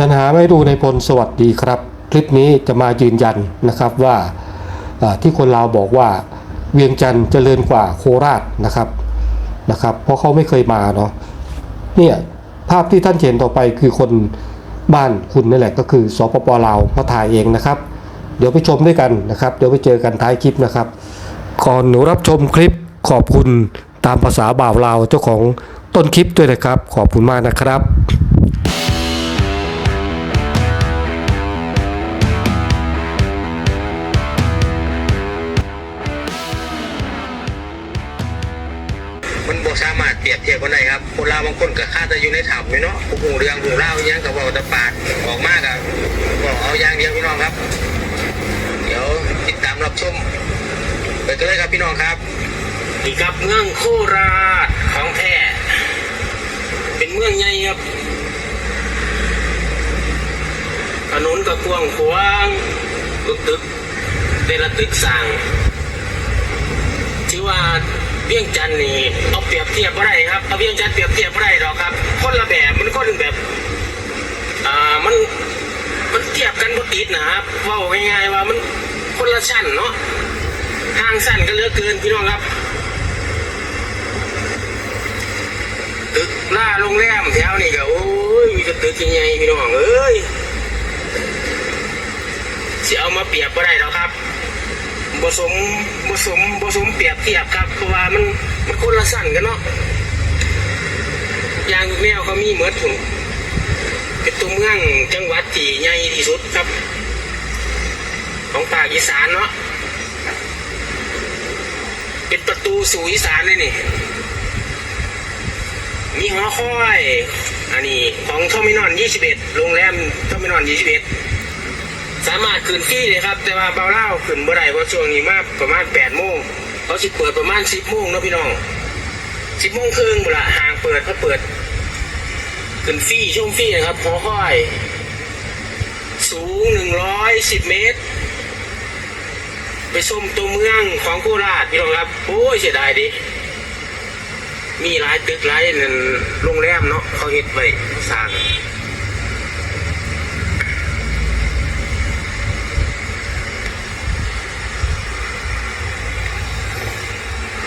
สนหาไม่ดูในพลสวัสดีครับ คลิปนี้จะมายืนยันนะครับว่าอ่าที่คนลาวบอกว่าเวียงจันทร์เจริญกว่าโคราชนะครับนะครับ เพราะเขาไม่เคยมาเนาะเนี่ยภาพที่ท่านเห็นต่อไปคือคนบ้านคุณนี่แหละก็คือสปปลาวมาถ่ายเองนะครับ เดี๋ยวไปชมด้วยกันนะครับ เดี๋ยวไปเจอกันท้ายคลิปนะครับก่อนหนูรับชมคลิปขอบคุณตามภาษาบ่าวลาวเจ้าของต้นคลิปด้วยนะครับ ขอบคุณมากนะครับ เปรียบเทียบกันได้ครับ คนลาวบางคนก็ค่าจะอยู่ในถ้ำเนาะผู้หูเรืองหูเล่าอหยังก็บอกแต่ปากออกมากอะบอกเอาอย่างเดียวพี่น้องครับ เดี๋ยวติดตามรับชมไปกันเลยครับพี่น้องครับนี่ครับเมืองโคราชของแท้เป็นเมืองใหญ่ครับถนนก็กว้างขวางตึกตึกแต่ละตึกสร้างถือว่า เวียงจันทร์นี่เอาเปรียบเทียบไม่ได้ครับเอาเวียงจันทร์เปรียบเทียบไม่ได้หรอกครับ คนละแบบมันคนแบบอ่ามันมันเทียบกันบ่ติดนะครับว่าง่ายๆว่ามันคนละชั้นเนาะทางสั้นก็เลือเกินพี่น้องครับตึกล่าโรงแรมแถวนี่ก็โอ้ยมีแต่ตึกใหญ่ๆพี่น้องเอ้ยสิเอามาเปรียบไม่ได้หรอกครับ ผสมผสมผสมเปรียบเทียบครับเพราะว่ามันมันคนละสั่นกันเนาะยางแนวเขามีเหมือนถุงเป็นตัวเมืองจังหวัดที่ใหญ่ที่สุดครับ ของภาคอีสานเนาะเป็นประตูสู่อีสานเลยนี่ มีหอคอย อันนี้ของทอมินอน21โรงแรมทอมินอน21 สามารถขึ้นฟรีเลยครับ แต่ว่าเบาเล่าขึ้นเมื่อไรเพราะช่วงนี้มาประมาณแปดโมงเขาสิเปิดประมาณสิบโมงเนาะพี่น้องสิบโมงครึ่งบุละห่างเปิดเขาเปิดขึ้นฟรีช่วงฟรีนะครับหอค่อย สูงหนึ่งร้อยสิบเมตร ไปชมตัวเมืองของโคราชพี่น้องครับโอ้ยเสียดายดิมีหลายตึกหลายนั่นโรงแรมเนาะเขาเฮ็ดไว้สร้าง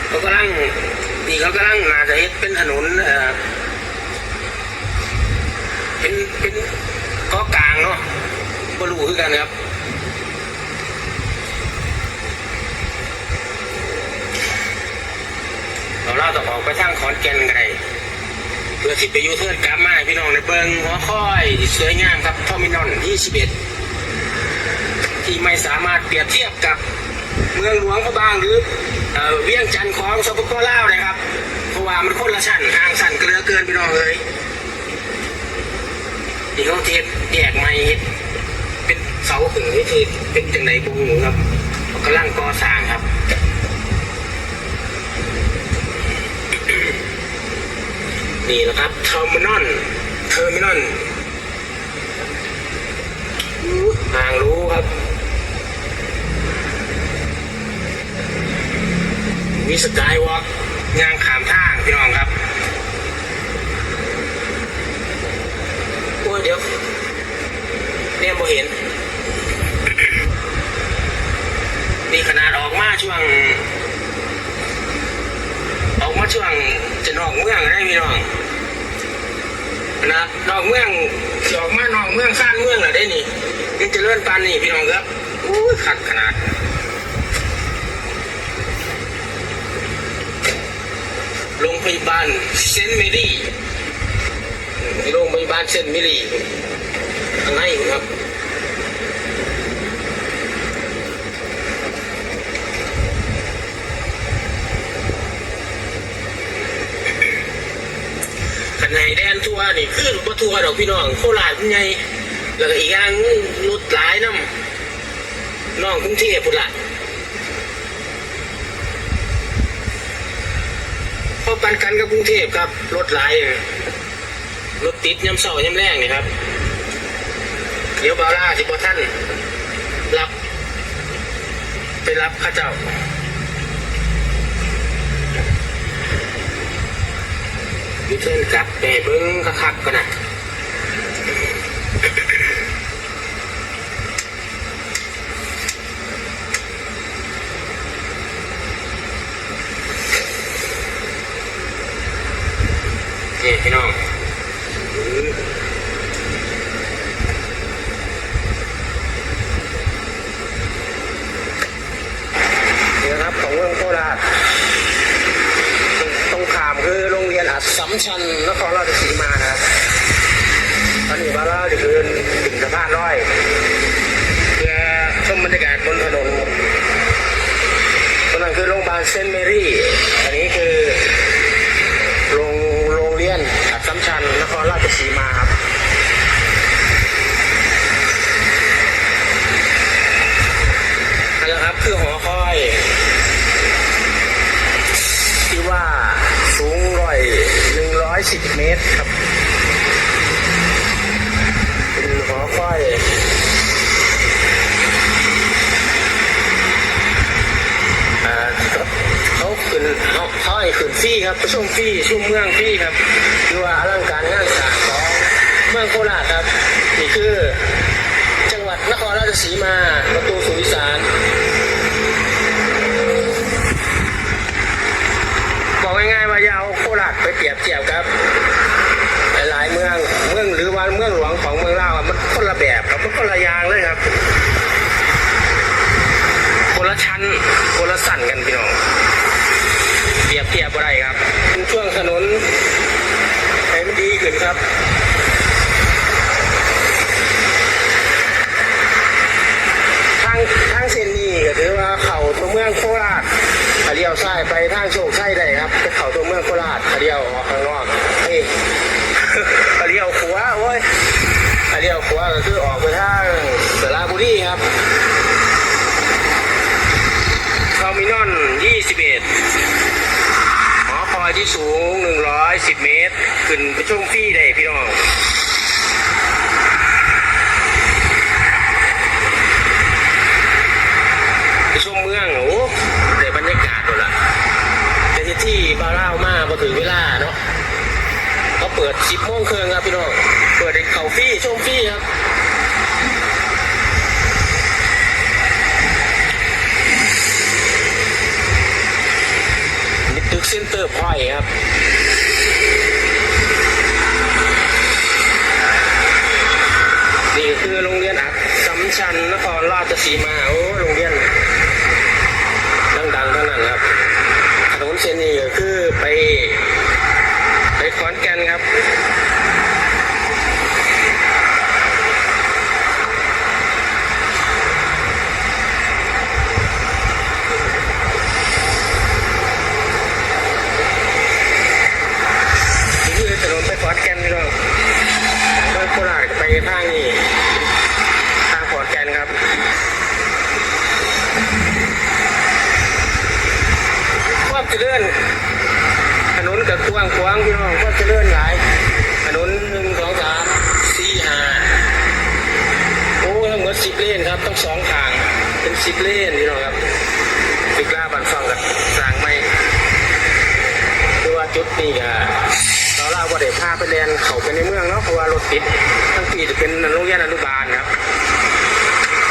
เขากำลังนี่ เขากำลังนาจะเฮ็ดเป็นถนนเอ่อเป็นเป็นก็กลางเนาะบรูคือกันครับเราเล่าต่อออกไปทางขอนแก่นกันได้เพื่อสิไปยูเทิร์นกลับมาพี่น้องในเบิงหัวค่อยสวยงามครับทอมินอน 21 ที่ไม่สามารถเปรียบเทียบกับ เมืองหลวงพระบางหรือเออเวียงจันทร์ของสปปลาวนะครับ เพราะว่ามันคนละชั้นห่างชั้นก็เหลือเกินพี่น้องเลยที่เขาเทศแยกไม่เฮ็ดเป็นเสาขึงนี่คือเป็นจังไหนบุ้งครับกำลังก่อสร้างครับนี่แหละครับเทอร์มินอลเทอร์มินอลห่างรู้ครับ มี สกายวอล์กยางขามทางพี่น้องครับโอ้ยเดี๋ยวเนี่ยโมเห็น นี่ขนาดออกมาช่วง ออกมาช่วงจะนอกเมืองได้พี่น้องนะนอกเมืองออกมานอกเมืองข้านเมืองเหรอได้นี่ยังจะเลื่อนปานนี่พี่น้องครับอู้ยขัดขนาด โรงพยาบาลเซนต์เมรี่โรงพยาบาลเซนต์เมรี่ข้างในครับขันไหนแดนทัวนี่คือรถทัวดอกพี่น้องโคราชเป็นไงแล้วก็อีกอย่างรถหลายน้ำน้องกรุงเทพพุ่นละ อปันกันกับกรุงเทพครับ รถหลายรถติดย้ำเสาย้ำแรงนี่ครับ เดี๋ยวบาร่าสิบท่าน รับ ไปรับข้าเจ้าอยู่เทินกลับไปเบิ้งคักๆกันนะ พี่น้องนี่ครับของเมืองโคราชตรงขามคือโรงเรียนอัดสำชันนครราชสีมาครับตอนนี้ว่าเราจะเดินถึงสะพานร้อยเพื่อชมบรรยากาศบนถนนตรงนั้นคือโรงพยาบาลเซนต์เมรี่ รราชสีมาครับนั่นแหละครับคือหอคอย ที่ว่าสูงร้อยหนึ่งร้อยสิบเมตรครับ เป็นหอคอยอ่าเขาขึ้ นเขาเขาให้ขึ้นฟรีครับประชุมฟรีชุ่มเมืองฟรีครับคือว่าอลังการงานสร้างของเมืองโคราชครับนี่คือ จังหวัดนครราชสีมาประตูสู่อีสานบอกง่ายๆว่ายาเอาโคราชไปเปรียบเทียบครับหลายเมืองเมืองหรือว่าเมืองหลวงของเมืองลาวมันคนละแบบครับมันคนละอย่างเลยครับ คนละชั้นคนละสั่นกันพี่น้อง เสียบอะไรครับช่วงถนนให้มันดีขึ้นครับทางทางเส้นนี้ก็ถือว่าเข่าตัวเมืองโคราชขาเดียวซ้ายไปทางโชคชัยได้ครับไปเข่าตัวเมืองโคราชขาเดียวออกข้างนอกเฮ้ย ขาเดียวขวาโอ้ยขาเดียวขวาก็คือออกไปทางสระบุรีครับเทอร์มินอล21หอคอยที่ สูง 110 เมตร ขึ้นไปชมฟรีได้พี่น้อง ไปชมเมืองโอ้ได้บรรยากาศหมดละแต่ที่ที่บาเล่ามาพอถึงเวลาเนาะเขาเปิดสิบโมงครึ่งครับพี่น้อง เปิดให้เขาฟรีชมฟรีครับ นี่ตึกเซ็นเตอร์พอยต์ครับ นี่คือโรงเรียนอัดสัมชัญนครราช สีมา โอ้โรงเรียน ดังๆทั้งนั้นครับถนนเส้นนี้ก็คือไป ไปขอนแก่นครับ นี่คือถนนไปขอนแก่นพี่น้องไปโคราชก็ไปทางนี้ทางขอนแก่นครับ ความเจริญถนนกับกว้างกว้างพี่น้องความเจริญหลายถนนหนึ่งสองสามสี่ห้าโอ้ทั้งหมดสิบเลนครับต้องสองทาง เป็น สิบเล่นนี่หรอครับตึกล้าบันฟังกับสร้างไม่คือว่าจุดนี้อะเราเล่าว่าเดี๋ยวพาไปเรียนเขาไปในเมืองเนาะเพราะว่ารถติดทั้งปีจะเป็นโรงเรียนอนุบาลครับ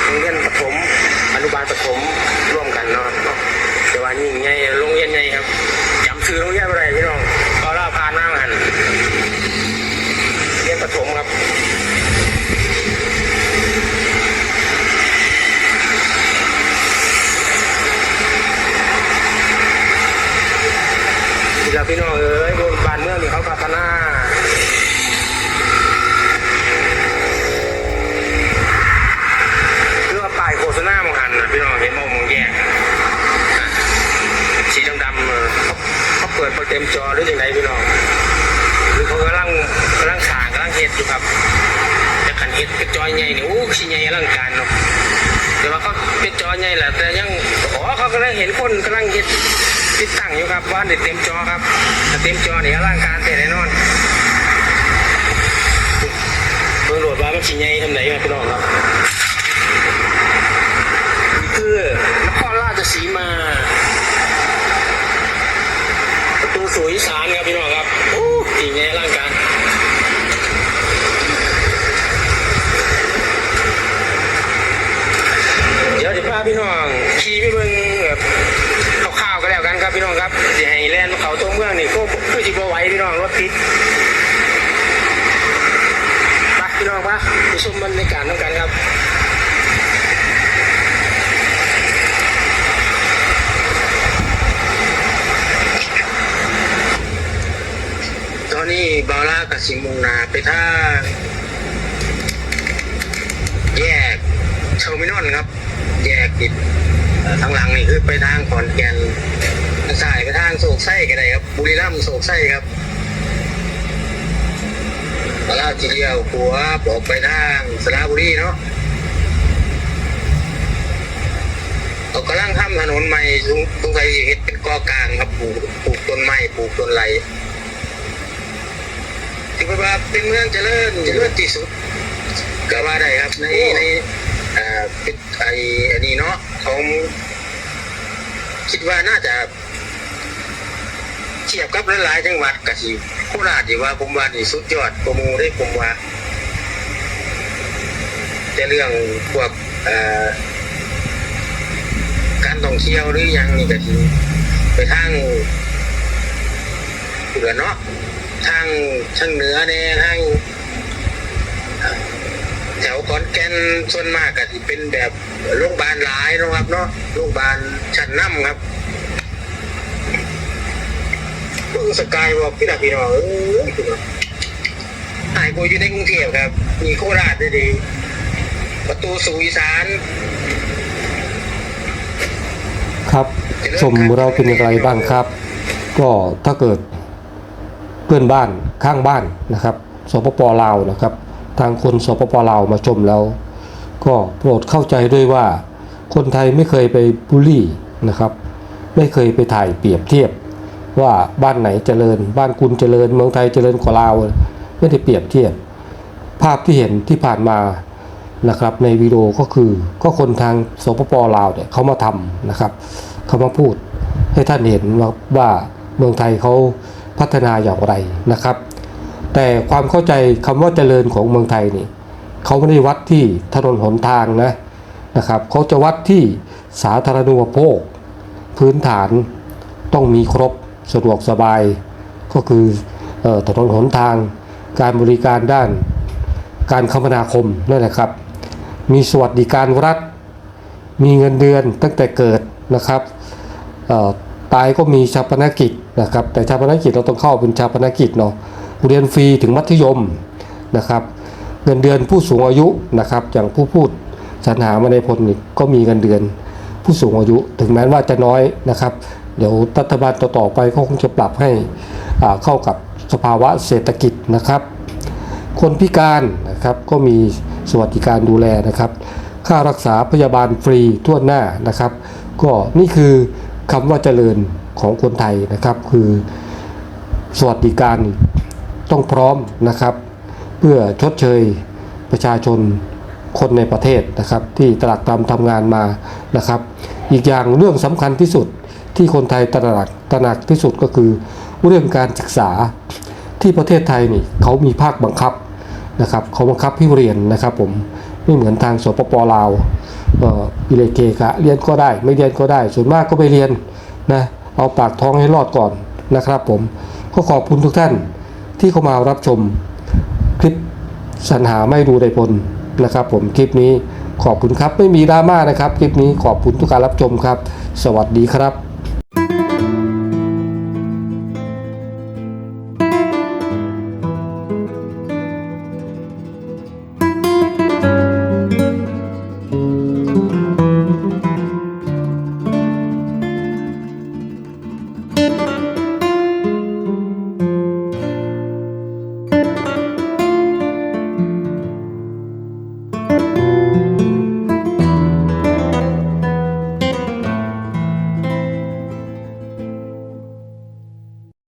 โรงเรียนประถมอนุบาลประถมร่วมกันเนาะเนาะแต่ว่านี่ไงโรงเรียนไงครับจำชื่อโรงเรียนอะไรพี่น้องก็เล่าผ่านมาหันเรียนประถมครับนี่ครับ พี่น้องเอ้ยบนบ้านเมืองนี่เขาพัฒนาคือว่าป้ายโฆษณามองหันนะพี่น้องเห็นมองมองแยกสีดำๆเออเขาเขาเปิดเต็มจอหรือยังไงพี่น้องหรือเขากำลังกำลังสางกำลังเฮ็ดอยู่ครับแต่ขันเฮ็ดเป็นจอใหญ่นี่โอ้ชิ้นใหญ่อลังการเนาะแต่ว่าเขาเป็นจอใหญ่แหละแต่ยังอ๋อเขากำลังเห็นคนกำลังเฮ็ด ติดตั้งอยู่ครับว่าเด็ดเต็มจอครับเต็มจอเนี่อลังการแต่แน่นอนเบิ่งโหลดว่ามันชิ้นใหญ่ทำไหนครับพี่น้องครับนี่คือนครราชสีมาประตูสู่อีสานครับพี่น้องครับโอ้จริงไงร่างกายเดี๋ยวจะพาพี่น้อง ครับสิให้แล่นเขาตัวเมืองนี่ก็ก็สิบ่ไหวพี่น้องรถติดปะพี่น้องปะไปชมบรรยากาศต้องกันครับตอนนี้บาร่ากับสิมุงนาไปท่าแยกเทอร์มินอลครับ แยกติดทางหลังนี่คือไปทางขอนแก่น ทางซ้ายไปทางโศกไส้กันเลยครับ บุรีรัมย์โศกไส้ครับมาลาวทีเดียวขัวบอกไปทางสระบุรีเนาะเขากำลังทำถนนใหม่ตรงตรงไทยเห็ดเป็นกอกลางครับปลูกปลูกต้นไม้ปลูกต้นไรที่ว่าเป็นเมืองเจริญเจริญที่สุดก็ว่าได้ครับในในเอ่อเป็นไออันนี้เนาะผมคิดว่าน่าจะ เทียบกับหลายๆจังหวัดกะสิโคราชที่ว่าผมว่านี่สุดยอดกว่าหมูได้ผมว่าแต่เรื่องพวกการท่องเที่ยวหรือยังนี่ก็สิไปทางเหนือเนาะทางทางเหนือแน่ทางแถวขอนแก่นส่วนมากก็ที่เป็นแบบโรงพยาบาลหลายนะครับเนาะโรงพยาบาลชั้นนำครับ เพิ่งสกายบอกพี่นาพี่น้องเอ้ยหายกูอยู่ในกรุงเทพครับ มีโคราชด้วยดี ประตูสู่อีสาน ครับ ชมเราเป็นอย่างไรบ้างครับ ก็ถ้าเกิดเพื่อนบ้านข้างบ้านนะครับ สปปลาวนะครับ ทางคนสปปลาวมาชมแล้ว ก็โปรดเข้าใจด้วยว่า คนไทยไม่เคยไปบูลลี่นะครับ ไม่เคยไปถ่ายเปรียบเทียบ ว่าบ้านไหนเจริญ บ้านคุณเจริญ เมืองไทยเจริญกว่าลาวไม่ได้เปรียบเทียบ ภาพที่เห็นที่ผ่านมานะครับในวิดีโอก็คือก็คนทางสปปลาวเนี่ยเขามาทำนะครับเขามาพูดให้ท่านเห็นว่าว่าเมืองไทยเขาพัฒนาอย่างไรนะครับ แต่ความเข้าใจคำว่าเจริญของเมืองไทยนี่เขาไม่ได้วัดที่ถนนหนทางนะนะครับเขาจะวัดที่สาธารณูปโภค พื้นฐานต้องมีครบ สะดวกสบาย ก็คือเอ่อถนนหนทาง การบริการด้าน การคมนาคมนั่นแหละครับ มีสวัสดิการรัฐ มีเงินเดือนตั้งแต่เกิดนะครับตายก็มีชาปนกิจนะครับ แต่ชาปนกิจเราต้องเข้าเป็นชาปนกิจเนาะเรียนฟรีถึงมัธยมนะครับ เงินเดือนผู้สูงอายุนะครับ อย่างผู้พูดสรรหามาในพลก็มีเงินเดือนผู้สูงอายุ ถึงแม้ว่าจะน้อยนะครับ เดี๋ยวรัฐบาลต่อๆไปก็คงจะปรับให้เข้ากับสภาวะเศรษฐกิจนะครับ คนพิการนะครับก็มีสวัสดิการดูแลนะครับ ค่ารักษาพยาบาลฟรีทั่วหน้านะครับ ก็นี่คือคำว่าเจริญของคนไทยนะครับ คือสวัสดิการต้องพร้อมนะครับ เพื่อชดเชยประชาชนคนในประเทศนะครับ ที่ตรากตรำทำงานมานะครับ อีกอย่างเรื่องสำคัญที่สุด ที่คนไทยตระหนักตระหนักที่สุดก็คือ เรื่องการศึกษาที่ประเทศไทยนี่เขามีภาคบังคับนะครับเขาบังคับให้เรียนนะครับผมไม่เหมือนทางสปปลาวอิเลเกกะเรียนก็ได้ ไม่เรียนก็ได้ ส่วนมากก็ไปเรียนนะเอาปากท้องให้รอดก่อนนะครับผมก็ขอบคุณทุกท่านที่เข้ามารับชมคลิปสรรหาไม่ดูได้ผลนะครับ ผมคลิปนี้ขอบคุณครับไม่มีดราม่านะครับ คลิปนี้ขอบคุณทุกการรับชมครับ สวัสดีครับ